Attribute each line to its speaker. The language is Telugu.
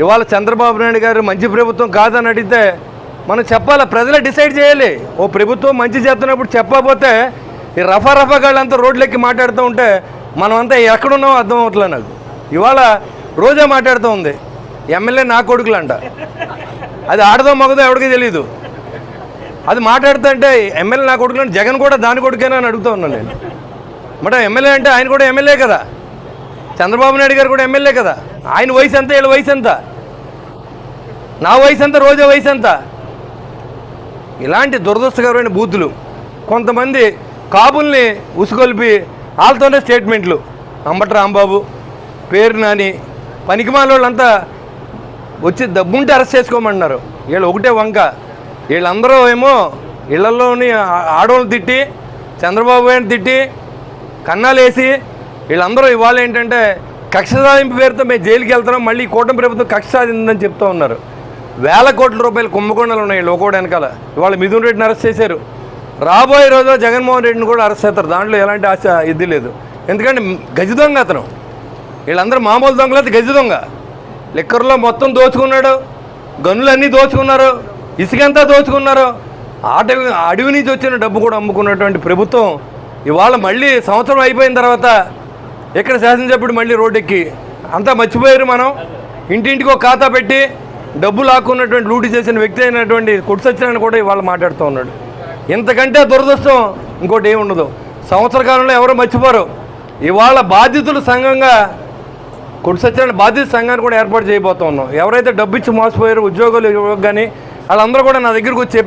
Speaker 1: ఇవాళ చంద్రబాబు నాయుడు గారు మంచి ప్రభుత్వం కాదని అడిగితే మనం చెప్పాలి? ప్రజలే డిసైడ్ చేయాలి. ఓ ప్రభుత్వం మంచి చేస్తున్నప్పుడు చెప్పకపోతే ఈ రఫా రఫా గాళ్ళంతా రోడ్లెక్కి మాట్లాడుతూ ఉంటే మనమంతా ఎక్కడున్నామో అర్థం అవట్లే నాకు. ఇవాళ రోజే మాట్లాడుతూ ఉంది. ఎమ్మెల్యే నా కొడుకులంట. అది ఆడదో మగదో ఎవరికీ తెలియదు అది మాట్లాడుతుంటే ఎమ్మెల్యే నా కొడుకులు జగన్ కూడా దాని కొడుకేనా అని అడుగుతూ ఉన్నాను నేను. మరి ఎమ్మెల్యే అంటే ఆయన కూడా ఎమ్మెల్యే కదా. చంద్రబాబు నాయుడు గారు కూడా ఎమ్మెల్యే కదా. ఆయన వయసు ఎంత వీళ్ళ వయసు ఎంత? నా వయసు ఎంత రోజా వయసు ఎంత ఇలాంటి దురదృష్టకరమైన బూతులు కొంతమంది కాపుల్ని ఉసుగొల్పి వాళ్ళతోనే స్టేట్మెంట్లు. అంబటి రాంబాబు పేరు నాని పనికిమాల వాళ్ళంతా వచ్చి దబ్బుంటే అరెస్ట్ చేసుకోమంటున్నారు వీళ్ళు ఒకటే వంక. వీళ్ళందరూ ఏమో ఇళ్ళలోని ఆడవాళ్ళు తిట్టి చంద్రబాబు గారిని తిట్టి కన్నాలేసి వీళ్ళందరూ ఇవాళ ఏంటంటే కక్ష సాధింపు పేరుతో మేము జైలుకి వెళ్తున్నాం మళ్ళీ ఈ కూటమి ప్రభుత్వం కక్ష సాధిందని చెప్తూ ఉన్నారు. వేల కోట్ల రూపాయలు కుంభకోణాలు ఉన్నాయి లోకోడు వెనకాల. ఇవాళ మిథున్ రెడ్డిని అరెస్ట్ చేశారు. రాబోయే రోజు జగన్మోహన్ రెడ్డిని కూడా అరెస్ట్ చేస్తారు. దాంట్లో ఎలాంటి ఆశ ఇది లేదు. ఎందుకంటే గజ దొంగ అతను. వీళ్ళందరూ మామూలు దొంగలైతే గజ దొంగ. లిక్కర్లో మొత్తం దోచుకున్నాడు. గనులన్నీ దోచుకున్నారు. ఇసుకంతా దోచుకున్నారు. అటవి అడవి నుంచి వచ్చిన డబ్బు కూడా అమ్ముకున్నటువంటి ప్రభుత్వం ఇవాళ మళ్ళీ సంవత్సరం అయిపోయిన తర్వాత ఇక్కడ శాసనసభ్యుడు మళ్ళీ రోడ్డెక్కి. అంతా మర్చిపోయారు మనం. ఇంటింటికి ఒక ఖాతా పెట్టి డబ్బు లాక్కున్నటువంటి లూటీ చేసిన వ్యక్తి అయినటువంటి కుట్సత్యనారాయణ కూడా ఇవాళ మాట్లాడుతూ ఉన్నాడు. ఇంతకంటే దురదృష్టం ఇంకోటి ఏమి ఉండదు. సంవత్సర కాలంలో ఎవరు మర్చిపోరు. ఇవాళ బాధితులు సంఘంగా కుడి బాధిత సంఘాన్ని కూడా ఏర్పాటు చేయబోతూ ఉన్నాం ఎవరైతే డబ్బు ఇచ్చి మోసపోయారో ఉద్యోగాలు కానీ వాళ్ళందరూ కూడా నా దగ్గరికి వచ్చి